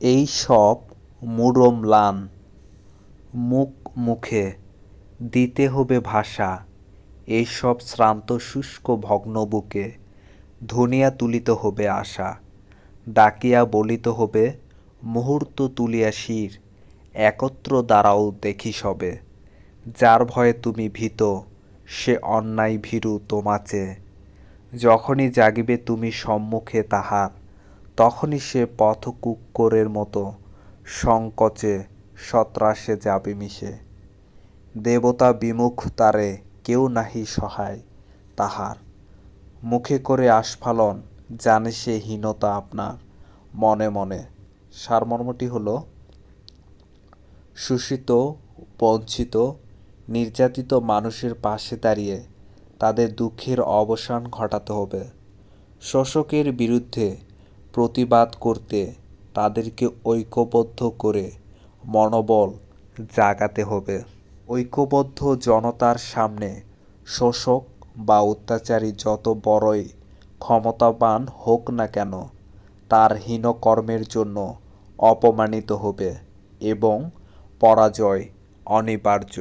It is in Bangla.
এই সব মুরো ম্লান মুখ মুখে দিতে হবে ভাষা। এইসব শ্রান্ত শুষ্ক ভগ্ন বুকে ধনিয়া তুলিতে হবে আশা। ডাকিয়া বলিতে হবে, মুহূর্ত তুলিয়া শির, একত্র দাঁড়াও দেখি সবে। যার ভয়ে তুমি ভীত, সে অন্যায় ভীরু তোমাচে। যখনই জাগিবে তুমি সম্মুখে তাহার। তখনই সে পথ পথকুক্করের মতো সংকোচে সত্রাসে যাবে মিশে। দেবতা বিমুখ তারে কেউ নাহি সহায় তাহার। মুখে করে আস্ফালন জানে সে হীনতা আপনার। মনে মনে সারমর্মটি হলো, শোষিত, বঞ্চিত, নির্যাতিত মানুষের পাশে দাঁড়িয়ে তাদের দুঃখের অবসান ঘটাতে হবে। শোষকের বিরুদ্ধে প্রতিবাদ করতে তাদেরকে ঐক্যবদ্ধ করে মনোবল জাগাতে হবে। ঐক্যবদ্ধ জনতার সামনে শোষক বা অত্যাচারী যত বড়ই ক্ষমতাবান হোক না কেন, তার হীন কর্মের জন্য অপমানিত হবে এবং পরাজয় অনিবার্য।